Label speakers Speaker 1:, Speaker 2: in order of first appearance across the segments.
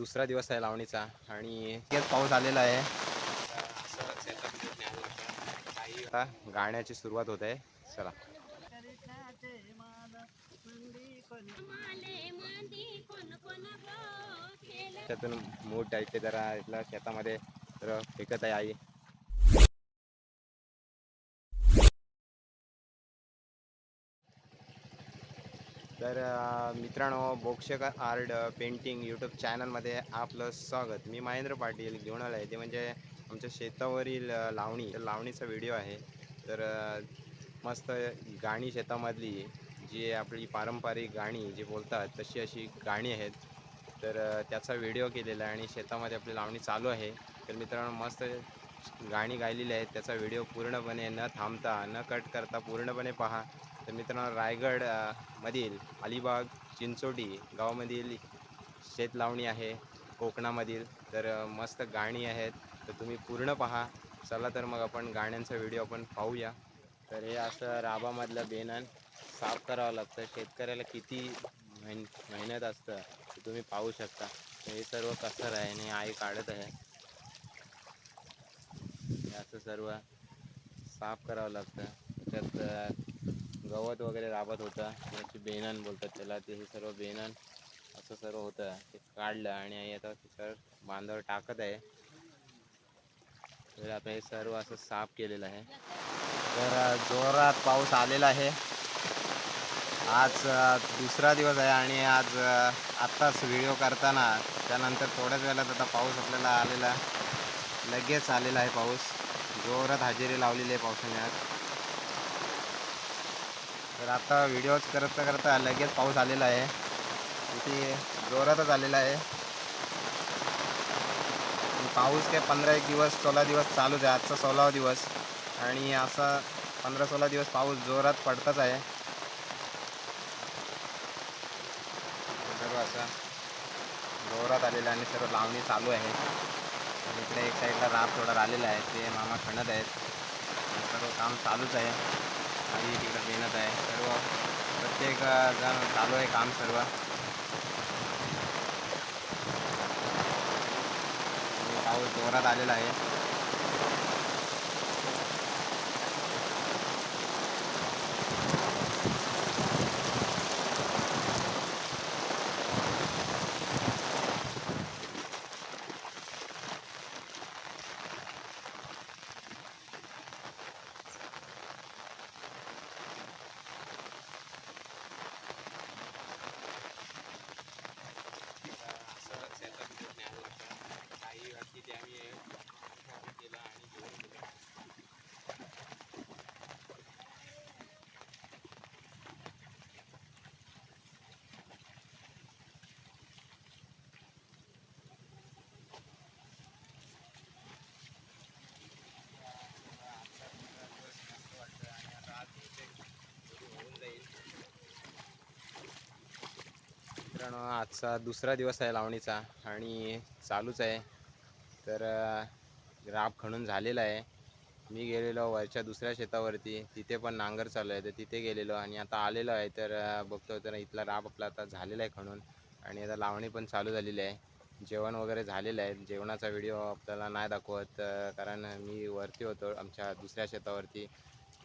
Speaker 1: दुसरा दिवस आहे लावणीचा आणि पाऊस आलेला आहे. आता गाण्याची सुरुवात होत आहे. चला. त्यातून मूठ आहे ते जरा इथला शेतामध्ये तर फेकत आहे आई. तर मित्रांनो बोक्षक आर्ट पेंटिंग यूट्यूब चॅनलमध्ये आपलं स्वागत. मी महेंद्र पाटील घेऊन आलो आहे ते म्हणजे आमच्या शेतावरील लावणी. तर लावणीचा व्हिडिओ आहे. तर मस्त गाणी शेतामधली जी आपली पारंपरिक गाणी जी बोलतात तशी अशी गाणी आहेत. तर त्याचा व्हिडिओ केलेला आहे आणि शेतामध्ये आपली लावणी चालू आहे. तर मित्रांनो मस्त गाणी गायलेली आहेत. त्याचा व्हिडिओ पूर्णपणे न थांबता न कट करता पूर्णपणे पहा. तर मित्रांनो रायगड मधील अलिबाग चिंचोटी गावामधील शेत लावणी आहे. कोकणामधील तर मस्त गाणी आहेत. तर तुम्ही पूर्ण पहा. चला तर मग आपण गाण्यांचा व्हिडिओ आपण पाहूया. तर हे असं राबामधलं बेनन साफ करावं लागतं. शेतकऱ्याला किती मेहन मेहनत असतं ते तुम्ही पाहू शकता. हे सर्व कसर आहे आणि आई काढत आहे. हे असं सर्व साफ करावं लागतं. त्यात गवत वगैरे राबत होतं. त्याची बेनन बोलतात त्याला ते हे सर्व बेनन असं सर्व होतं. ते काढलं आणि आई आता सर बांधावर टाकत आहे. तर आता हे सर्व असं साफ केलेलं आहे. तर जोरात पाऊस आलेला आहे. आज दुसरा दिवस आहे आणि आज आत्ताच व्हिडिओ करताना त्यानंतर थोड्याच वेळात आता पाऊस आपल्याला आलेला. लगेच आलेला आहे पाऊस. जोरात हजेरी लावलेली आहे पावसाने आज. तर आता व्हिडिओज करता करता लगेच पाऊस आलेला आहे. इथे जोरातच आलेला आहे. पाऊस काय पंधरा एक दिवस सोळा दिवस चालूच आहे. आजचा सोळावा दिवस. आणि असा पंधरा सोळा दिवस पाऊस जोरात पडताच आहे. सर्व असा जोरात आलेला आणि सर्व लावणी चालू आहे. आणि इकडे एक साईडला राब थोडा राहिलेला आहे. ते मामा खणत आहेत. सर्व काम चालूच आहे. आणि तिकडं देण्यात आहे. सर्व प्रत्येक जण चालू आहे काम सर्व. पाऊस जोरात आलेला आहे. मित्रांनो आजचा दुसरा दिवस आहे लावणीचा आणि चालूच आहे. तर राब खणून झालेला आहे. मी गेलेलो वरच्या दुसऱ्या शेतावरती. तिथे पण नांगर चालू आहे. तर तिथे गेलेलो आणि आता आलेलो आहे. तर बघतो तर इथला राब आपला आता झालेला आहे खणून. आणि आता लावणी पण चालू झालेली आहे. जेवण वगैरे झालेलं आहे. जेवणाचा व्हिडिओ आपल्याला नाही दाखवत कारण मी वरती होतो आमच्या दुसऱ्या शेतावरती.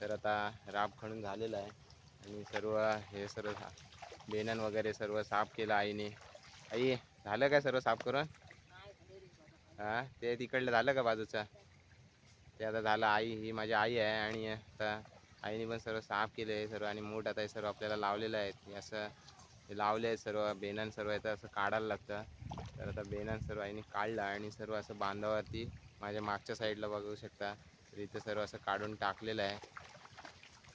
Speaker 1: तर आता राब खणून झालेला आहे. आणि सर्व हे सर्व बेनन वगैरे सर्व साफ केलं आईने. आई झालं काय सर्व साफ करून? हां ते तिकडलं झालं का बाजूचं? ते आता झालं. आई ही माझी आई आहे आणि आता आईने पण सर्व साफ केलं आहे सर्व आणि मूठ आता हे सर्व आपल्याला लावलेलं आहे. असं हे लावले आहे सर्व बेनन सर्व आहे तर असं काढायला लागतं. तर आता बेनन सर्व आईने काढलं आणि सर्व असं बांधावरती माझ्या मागच्या साईडला बघू शकता. तर इथं सर्व असं काढून टाकलेलं आहे.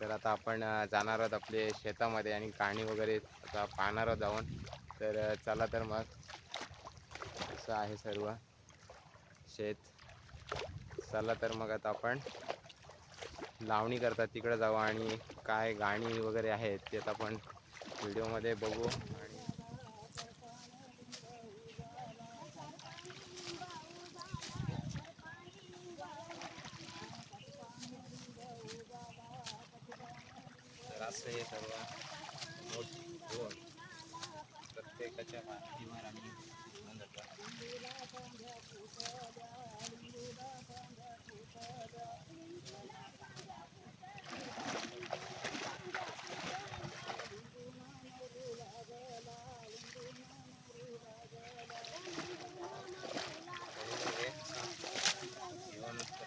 Speaker 1: तर आता आपण जाणार आहोत आपले शेतामध्ये आणि गाणी वगैरे आता पाहणार आहोत जाऊन. तर चला तर मग. असं आहे सर्व शेत. चला तर मग आता आपण लावणी करतात तिकडं जाऊ आणि काय गाणी वगैरे आहेत ते आता आपण व्हिडिओमध्ये बघू. विषय सर्व होऊन प्रत्येकाच्या माहितीवर आम्ही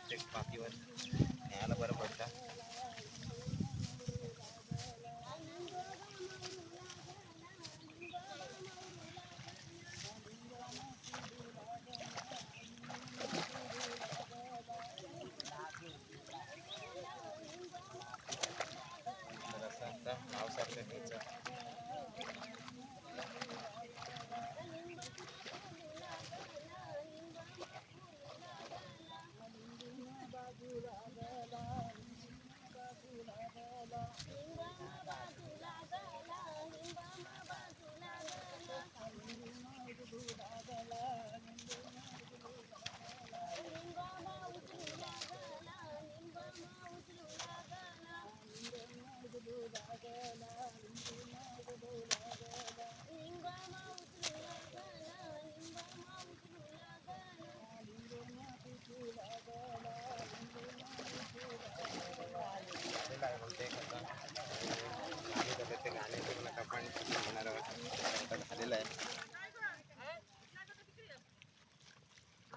Speaker 1: प्रत्येक पातीवर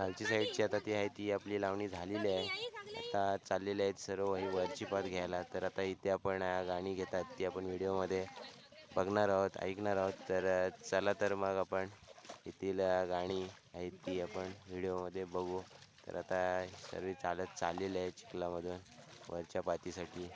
Speaker 1: खालची साईडची आता ती आहे ती आपली लावणी झालेली आहे. आता चाललेले आहेत सर्व ही वरची पात घ्यायला. तर आता इथे आपण गाणी घेतात ती आपण व्हिडिओमध्ये बघणार आहोत ऐकणार आहोत. तर चला तर मग आपण येथील गाणी आहेत ती आपण व्हिडिओमध्ये बघू. तर आता सर्व चालत चाललेले आहे चिखलामधून वरच्या पातीसाठी.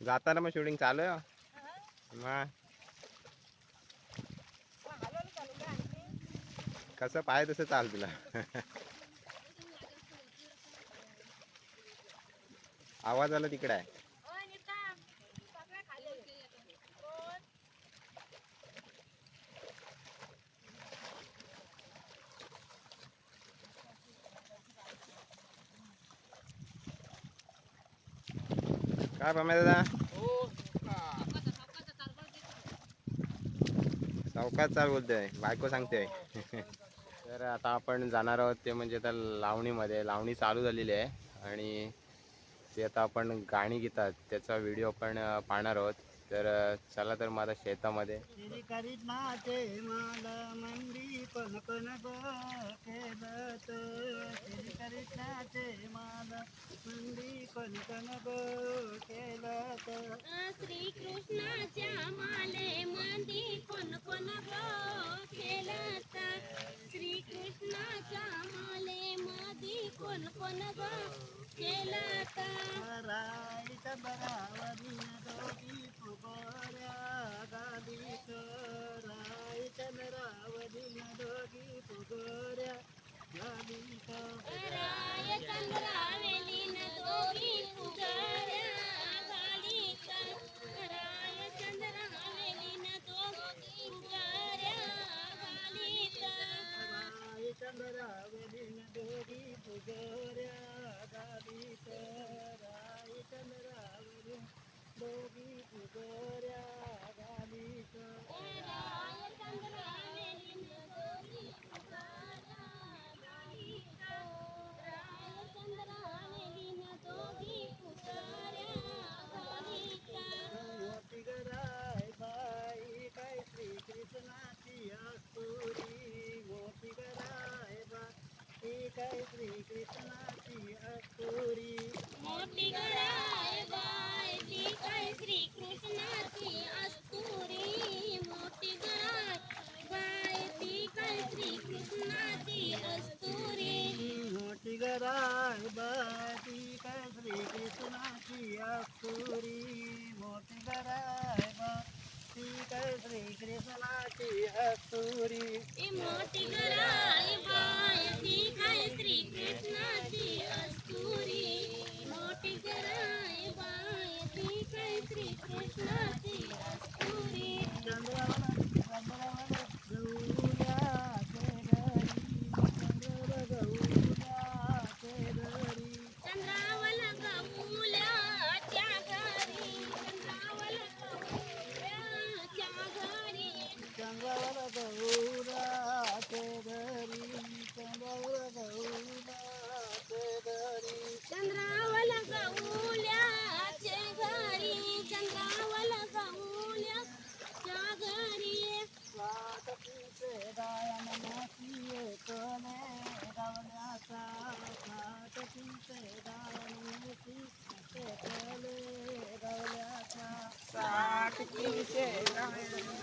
Speaker 1: जाताना मग शूटिंग चालू आहे. मग कसं पाय तसं चाल तुला. आवाज आला तिकडे आहे. काय पम्या दादा? सावकाश चाल बोलतोय बायको सांगते तर आता आपण जाणार आहोत ते म्हणजे आता लावणीमध्ये लावणी चालू झालेली आहे. आणि ते आता आपण गाणी घेतात त्याचा व्हिडिओ आपण अं, पाहणार आहोत. तर चला तर माझ्या शेतामध्ये.
Speaker 2: पण पण केलत
Speaker 3: श्री कृष्णाच्या माले मंदी कोण कोण गो खेळत श्री कृष्णाच्या माले मधी कोण कोण गो खेळत
Speaker 2: राईच्या बरावरी दोघी फुगोऱ्या गालीत राईच्या बरावरी दोघी फुगोऱ्या गालीत
Speaker 3: राय
Speaker 2: राई चंद्रावलीन दोघी फुगोऱ्या गालीत राई चंद्रावलीन
Speaker 3: ती
Speaker 2: 谢谢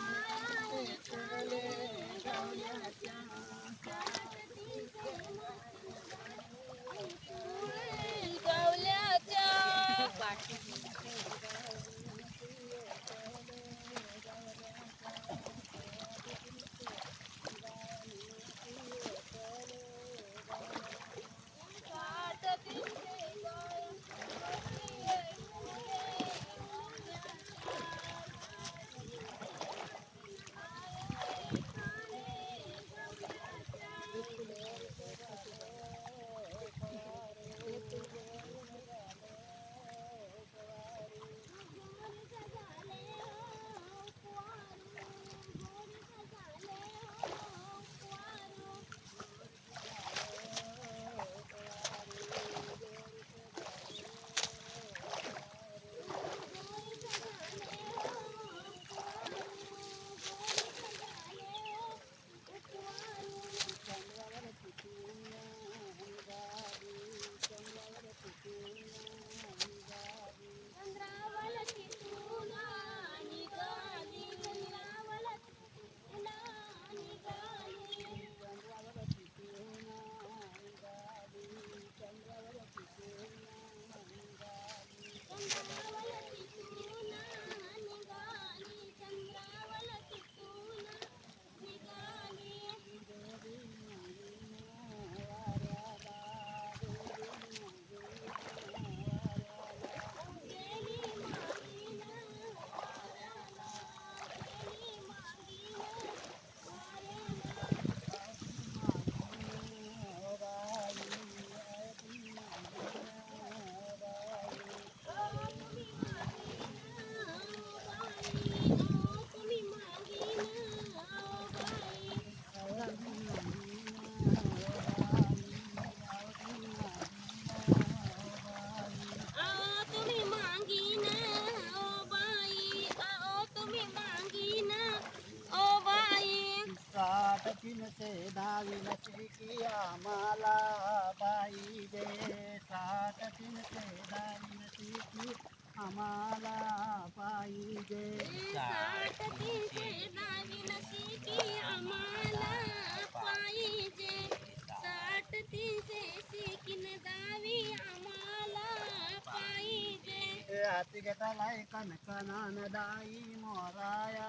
Speaker 2: जटलय कनकननदायि मोराया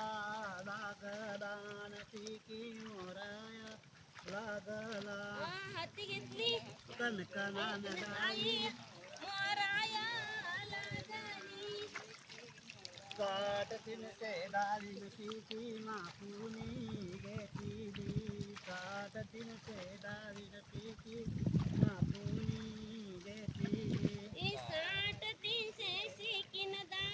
Speaker 2: लागदान टीकी मोराया लागला
Speaker 3: कनकननदायि मोराया लागली
Speaker 2: काट तिन से दालिन टीकी मापूनी
Speaker 3: गेती दी काट तिन से दालिन टीकी na.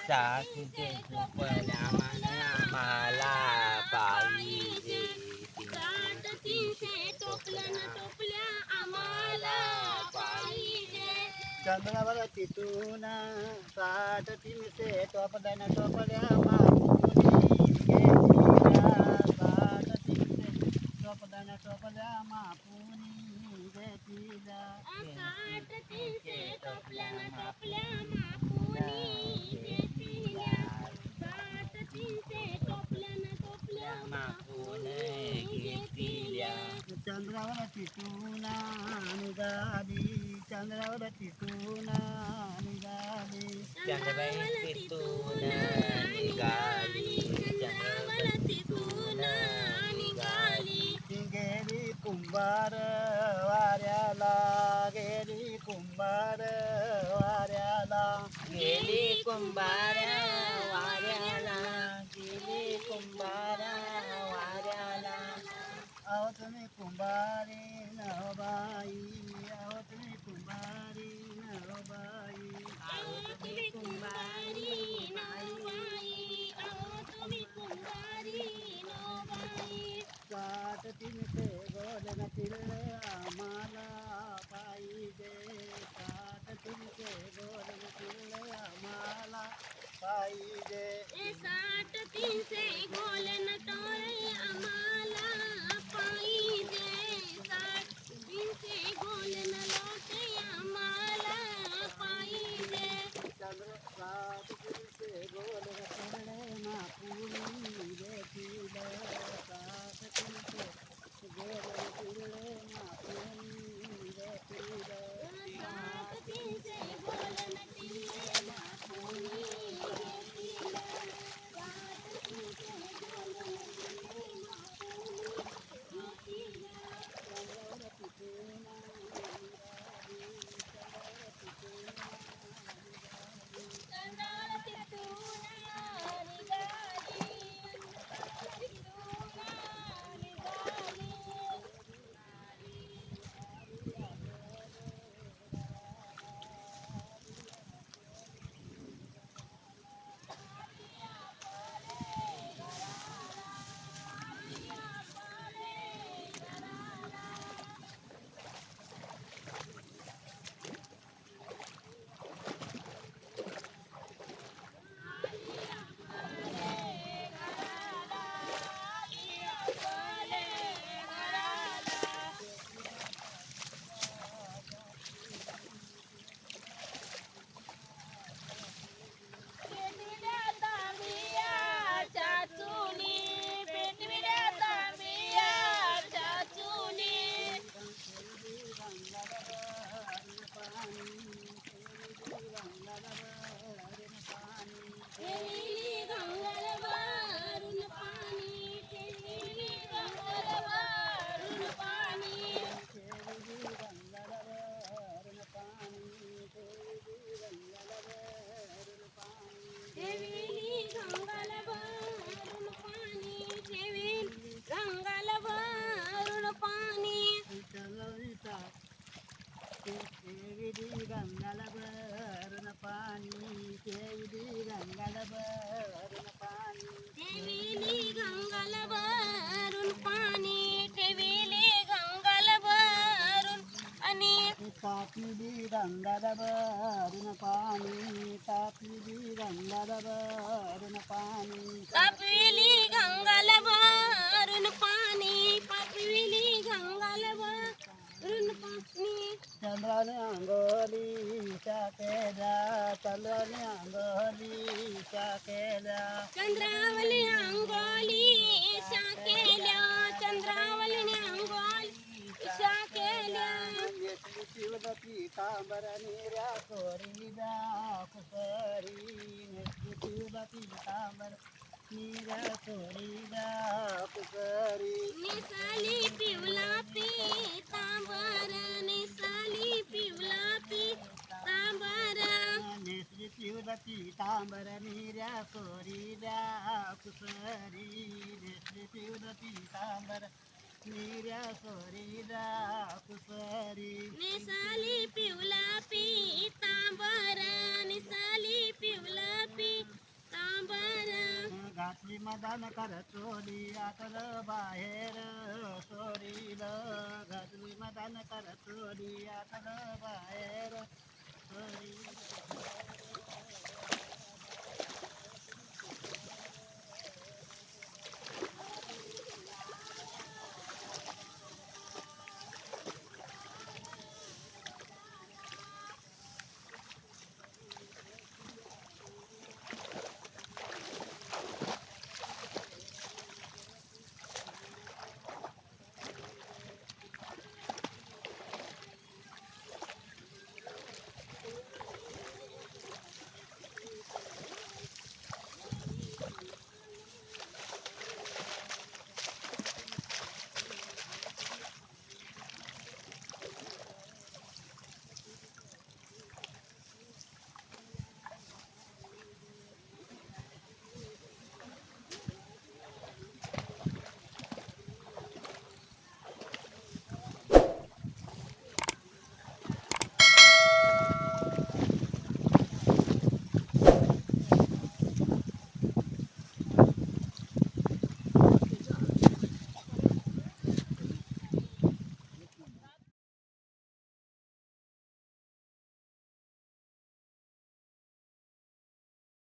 Speaker 3: સાસુ
Speaker 2: કે ઝૂંપડામાં માલા પાઈ ચંદ્રવર પિતુના
Speaker 3: સાઠ ટીમ સે ટોપ દના ટોપ
Speaker 2: લ્યા kumbara waryala gili kumbara waryala
Speaker 3: avatme kumbare na bhai avatme kumbare
Speaker 2: na bhai avatme kumbare na bhai
Speaker 3: avatme kumbare na bhai kaatatin se golana tilala mala paide
Speaker 2: kaatatin se golana फुल आम्हाला पाहिजे. साठ तीनशे गोलन गंगाला भरून पाणी
Speaker 3: ठेविली गंगाला भरून पाणी ठेविली गंगाला भरून आणि
Speaker 2: तापी गंगाला भरून पाणी तापी गंगाला भरून पाणी
Speaker 3: तापविली गंगाला भरून पाणी पापविली गंगाला भरून पाणी.
Speaker 2: ચંદ્રની અંગોલી ચાકેલા ચંદ્રની
Speaker 3: અંગોલી ચાકેલા ચંદ્રાવલી અંગોલી ચાકેલા ચંદ્રાવલી અંગોલી ચાકેલા
Speaker 2: એટલી શિવતી કાંબરની રાખોરી દા કુસરી એટલી કાંબર निरा थोरी रात करी
Speaker 3: निसाली पिवला पी तांबर निसाली पिवला पी
Speaker 2: तांबर। निसरी पिवला पी तांबर निरा थोरी रात करी निसरी पिवला पी तांबर निरा थोरी रात करी
Speaker 3: निसाली पिवला पी तांबर निसाली पिउला पी पितांबर
Speaker 2: घातली मदान कर चोली आतल बाहेर सोडील घातली मदान कर चोली आतल बाहेर सोडील